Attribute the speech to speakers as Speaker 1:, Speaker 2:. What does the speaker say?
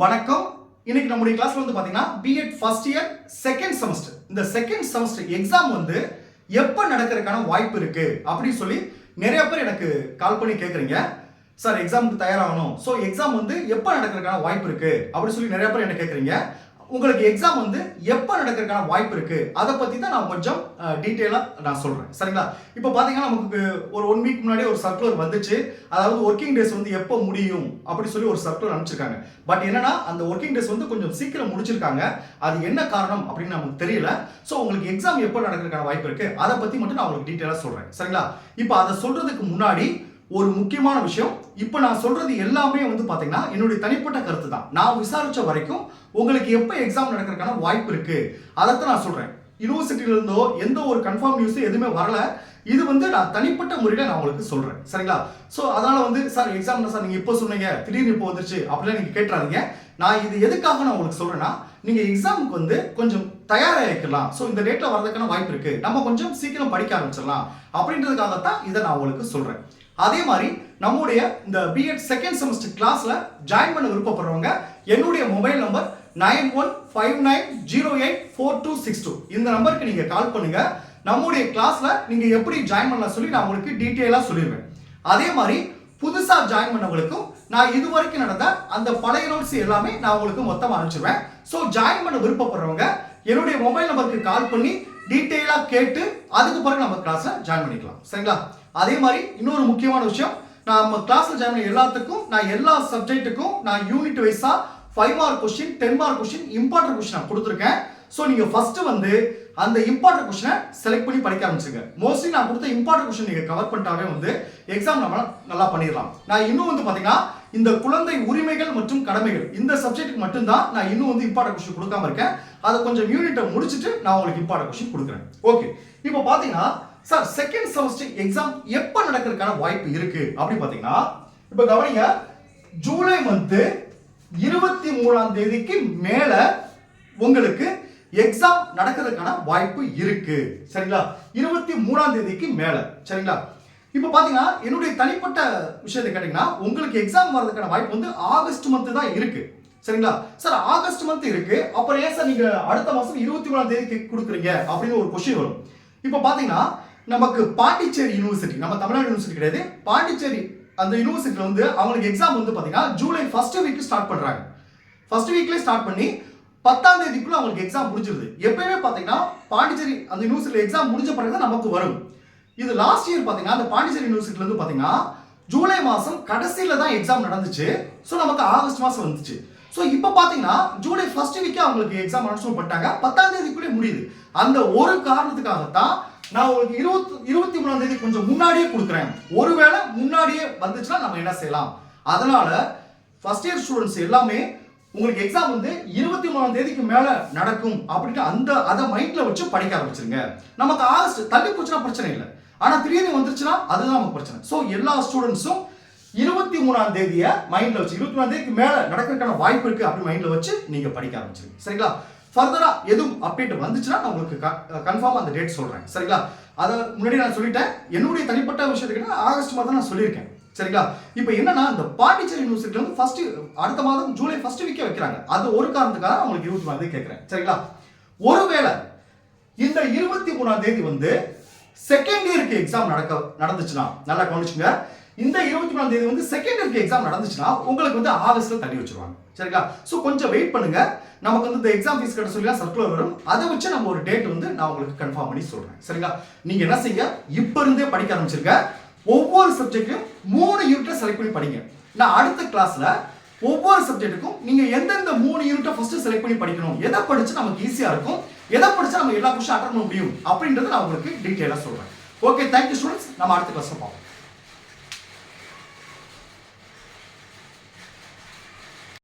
Speaker 1: வணக்கம். இன்னைக்கு நம்முடைய கிளாஸ்ல வந்து பாத்தீங்கன்னா B Ed first year second semester இந்த செகண்ட் செமஸ்டர் எக்ஸாம் வந்து எப்போ நடக்கிறதுக்கான வாய்ப்பு இருக்கு? அப்படின்னு சொல்லி நிறைய பேர் எனக்கு கால் பண்ணி கேட்குறீங்க சார் எக்ஸாமுக்கு தயாராகணும். ஸோ எக்ஸாம் வந்து எப்போ நடக்கிறதுக்கான வாய்ப்பு இருக்கு? அப்படின்னு சொல்லி நிறைய பேர் என்ன கேட்குறீங்க உங்களுக்கு எக்ஸாம் வந்து எப்போ நடக்கிறதுக்கான வாய்ப்பு இருக்கு? அதை பற்றி தான் நான் கொஞ்சம் டீட்டெயிலாக நான் சொல்கிறேன் சரிங்களா? இப்போ பார்த்தீங்கன்னா நமக்கு ஒரு ஒன் வீக் முன்னாடி ஒரு சர்க்குலர் வந்துச்சு. அதாவது ஒர்க்கிங் டேஸ் வந்து எப்போ முடியும்? அப்படி சொல்லி ஒரு சர்க்குலர் அனுப்பிச்சிருக்காங்க. பட் என்னன்னா அந்த ஒர்க்கிங் டேஸ் வந்து கொஞ்சம் சீக்கிரம் முடிச்சிருக்காங்க. அது என்ன காரணம் அப்படின்னு நமக்கு தெரியல. ஸோ உங்களுக்கு எக்ஸாம் எப்போ நடக்கிறதுக்கான வாய்ப்பு இருக்கு? அதை பற்றி மட்டும் நான் உங்களுக்கு டீட்டெயிலாக சொல்கிறேன் சரிங்களா? இப்போ அதை சொல்றதுக்கு முன்னாடி ஒரு முக்கியமான விஷயம். இப்போ நான் சொல்றது எல்லாமே வந்து பாத்தீங்கன்னா என்னுடைய தனிப்பட்ட கருத்து தான் நான் விசாரிச்ச வரைக்கும் உங்களுக்கு எப்போ எக்ஸாம் நடக்கிறதுக்கான வாய்ப்பு இருக்கு? அதைத்தான் நான் சொல்றேன். யூனிவர்சிட்டியில இருந்தோ எந்த ஒரு கன்ஃபார்ம் நியூஸ் எதுவுமே வரல. இது வந்து நான் தனிப்பட்ட முறையில் நான் உங்களுக்கு சொல்றேன். சரிங்களா? ஸோ அதனால வந்து சார் எக்ஸாம் சார்? நீங்க இப்போ சொன்னீங்க? திடீர்னு இப்போ வந்துருச்சு? அப்படிலாம் நீங்க கேட்டுறாதீங்க. நான் இது எதுக்காக நான் உங்களுக்கு சொல்றேன்னா நீங்க எக்ஸாமுக்கு வந்து கொஞ்சம் தயாராகிக்கலாம். ஸோ இந்த டேட்ல வரதுக்கான வாய்ப்பு இருக்கு. நம்ம கொஞ்சம் சீக்கிரம் படிக்க ஆரம்பிச்சிடலாம். அப்படின்றதுக்காகத்தான் இதை நான் உங்களுக்கு சொல்றேன். அதே மாதிரி நம்முடைய இந்த பிஎட் செகண்ட் செமஸ்டர் கிளாஸில் ஜாயின் பண்ண விருப்பப்படுறவங்க என்னுடைய mobile number nine one five nine zero eight four two six two இந்த நம்பருக்கு நீங்கள் கால் பண்ணுங்க. நம்முடைய கிளாஸில் நீங்கள் எப்படி ஜாயின் பண்ணலாம் சொல்லி நான் உங்களுக்கு டீட்டெயிலாக சொல்லிடுவேன். அதே மாதிரி புதுசாக ஜாயின் பண்ணவங்களுக்கும் நான் இது வரைக்கும் நடந்த அந்த பழைய நோட்ஸ் எல்லாமே நான் உங்களுக்கு மொத்தமாக அனுப்பிச்சிருவேன் ஸோ ஜாயின் பண்ண விருப்பப்படுறவங்க என்னுடைய மொபைல் நம்பருக்கு கால் பண்ணி டீட்டெயிலாக கேட்டு அதுக்கு பிறகு நம்ம கிளாஸில் ஜாயின் பண்ணிக்கலாம். சரிங்களா? அதே மாதிரி இன்னொரு முக்கியமான விஷயம் நான் நம்ம கிளாஸ்ல ஜாயின் பண்ண எல்லாத்துக்கும் நான் எல்லா சப்ஜெக்ட்டுக்கும் நான் unit வைஸா five mark question ten mark question important question நான் கொடுத்துருக்கேன். ஸோ நீங்க ஃபர்ஸ்ட் வந்து அந்த இம்பார்ட்டன்ட் கொஸ்டினை செலக்ட் பண்ணி படிக்க ஆரம்பிச்சுங்க மோஸ்ட்லி நான் கொடுத்த இம்பார்ட்டன்ட் கொஸ்டின் நீங்க கவர் பண்ணிட்டாவே வந்து எக்ஸாம் நம்ம நல்லா பண்ணிடலாம். நான் இன்னும் வந்து பாத்தீங்கன்னா இந்த குழந்தை உரிமைகள் மற்றும் கடமைகள் இந்த சப்ஜெக்ட்டுக்கு மட்டும்தான் நான் இன்னும் வந்து இம்பார்ட்டன்ட் கொஸ்டின் கொடுக்காம இருக்கேன். அதை கொஞ்சம் யூனிட்டை முடிச்சுட்டு நான் உங்களுக்கு இம்பார்ட்டன்ட் கொஸ்டின் கொடுக்குறேன். ஓகே இப்போ பாத்தீங்கன்னா சார் செகண்ட் செமஸ்டர் எக்ஸாம் எப்போ நடக்கிறதுக்கான வாய்ப்பு இருக்கு? அப்படின்னு பார்த்தீங்கன்னா இப்போ கவனிங்க ஜூலை மந்த்து இருபத்தி மூணாம் தேதிக்கு மேல உங்களுக்கு எக்ஸாம் நடக்கிறதுக்கான வாய்ப்பு இருக்கு. சரிங்களா? இருபத்தி மூணாம் தேதிக்கு மேல. சரிங்களா? இப்போ பார்த்தீங்கன்னா என்னுடைய தனிப்பட்ட விஷயத்தை கேட்டீங்கன்னா உங்களுக்கு எக்ஸாம் வர்றதுக்கான வாய்ப்பு வந்து ஆகஸ்ட் மந்த்து தான் இருக்கு. சரிங்களா? சார் ஆகஸ்ட் மந்த் இருக்கு. அப்புறம் ஏன் சார் நீங்க அடுத்த மாசம் இருபத்தி மூணாம் தேதிக்கு கொடுக்குறீங்க? அப்படின்னு ஒரு கொஸ்டின் வரும். இப்போ பார்த்தீங்கன்னா நமக்கு பாண்டிச்சேரி யூனிவர்சிட்டி நம்ம தமிழ்நாடு யூனிவர்சிட்டி கிடையாது. பாண்டிச்சேரி அந்த யூனிவர்சிட்டியில் வந்து அவங்களுக்கு எக்ஸாம் வந்து பார்த்தீங்கன்னா ஜூலை ஃபர்ஸ்ட் வீக் ஸ்டார்ட் பண்ணுறாங்க ஃபர்ஸ்ட் வீக்லேயே ஸ்டார்ட் பண்ணி பத்தாம் தேதிக்குள்ள அவங்களுக்கு எக்ஸாம் முடிஞ்சிருது. எப்பயுமே பார்த்தீங்கன்னா பாண்டிச்சேரி அந்த யூனிவர்சிட்டியில் எக்ஸாம் முடிஞ்ச பிறகு தான் நமக்கு வரும். இது லாஸ்ட் இயர் பார்த்தீங்கன்னா அந்த பாண்டிச்சேரி யூனிவர்சிட்டிலேருந்து பார்த்தீங்கன்னா ஜூலை மாதம் கடைசியில் தான் எக்ஸாம் நடந்துச்சு. ஸோ நமக்கு ஆகஸ்ட் மாதம் வந்துச்சு. ஸோ இப்போ பார்த்தீங்கன்னா ஜூலை ஃபர்ஸ்ட் வீக்கே அவங்களுக்கு எக்ஸாம் அனௌன்ஸ்மெண்ட் பண்ணிட்டாங்க. பத்தாம் தேதிக்குள்ளே முடியுது. அந்த ஒரு காரணத்துக்காகத்தான் நான் உங்களுக்கு இருபத்தி இருபத்தி மூணாம் தேதி கொஞ்சம் முன்னாடியே கொடுக்குறேன். ஒருவேளை முன்னாடியே வந்துச்சுன்னா நம்ம என்ன செய்யலாம்? அதனால ஃபர்ஸ்ட் இயர் ஸ்டூடெண்ட்ஸ் எல்லாமே உங்களுக்கு எக்ஸாம் வந்து இருபத்தி மூணாம் தேதிக்கு மேல நடக்கும் அப்படின்னு அந்த அதை மைண்ட்ல வச்சு படிக்க ஆரம்பிச்சிருங்க. நமக்கு ஆகஸ்ட் தள்ளி போச்சுன்னா பிரச்சனை இல்லை. ஆனா திடீர்னு வந்துருச்சுன்னா அதுதான் நமக்கு பிரச்சனை. ஸோ எல்லா ஸ்டூடெண்ட்ஸும் இருபத்தி மூணாம் தேதியை மைண்ட்ல வச்சு இருபத்தி மூணாம் தேதிக்கு மேல நடக்கிறதுக்கான வாய்ப்பு இருக்கு அப்படின்னு மைண்ட்ல வச்சு நீங்க படிக்க ஆரம்பிச்சிருங்க. சரிங்களா? ஃபர்தரா எதுவும் அப்டேட் வந்துச்சுன்னா நான் உங்களுக்கு கன்ஃபார்ம் அந்த டேட் சொல்றேன். சரிங்களா? அதை முன்னாடி நான் சொல்லிட்டேன். என்னுடைய தனிப்பட்ட விஷயத்துக்கு ஆகஸ்ட் மாதம் நான் சொல்லியிருக்கேன். சரிங்களா? இப்போ என்னன்னா இந்த பாண்டிச்சேரி யூனிவர்சிட்டியில் வந்து ஃபர்ஸ்ட் அடுத்த மாதம் ஜூலை ஃபர்ஸ்ட் வீக்கே வைக்கிறாங்க. அது ஒரு காரணத்துக்காக உங்களுக்கு இருபத்தி மூணாம் தேதி கேட்குறேன். சரிங்களா? ஒருவேளை இந்த இருபத்தி மூணாம் தேதி வந்து செகண்ட் இயருக்கு எக்ஸாம் நடக்க நடந்துச்சுன்னா நல்லா கவனிச்சுங்க இந்த இருபத்தி மூணாம் தேதி வந்து செகண்ட் இயர்க்கு எக்ஸாம் நடந்துச்சுன்னா உங்களுக்கு வந்து ஆகஸ்ட்ல தள்ளி வச்சிருவாங்க. சரிங்களா? ஸோ கொஞ்சம் வெயிட் பண்ணுங்க. நமக்கு வந்து இந்த எக்ஸாம் ஃபீஸ் கட்ட சொல்லி சர்க்குலர் வரும். அதை வச்சு நம்ம ஒரு டேட் வந்து நான் உங்களுக்கு கன்ஃபார்ம் பண்ணி சொல்றேன். சரிங்களா? நீங்க என்ன செய்ய இப்ப இருந்தே படிக்க ஆரம்பிச்சிருக்க ஒவ்வொரு சப்ஜெக்ட்லையும் மூணு யூனிட்டை செலக்ட் பண்ணி படிங்க. நான் அடுத்த கிளாஸ்ல ஒவ்வொரு சப்ஜெக்ட்டுக்கும் நீங்க எந்தெந்த மூணு யூனிட்டை ஃபர்ஸ்ட் செலக்ட் பண்ணி படிக்கணும்? எதை படிச்சு நமக்கு ஈஸியா இருக்கும்? எதை படிச்சு நம்ம எல்லா கொஸ்டின் அட்டன் பண்ண முடியும்? அப்படின்றத நான் உங்களுக்கு டீட்டெயிலாக சொல்றேன். ஓகே தேங்க்யூ ஸ்டூடெண்ட்ஸ் நம்ம அடுத்த கிளாஸ் பார்ப்போம்.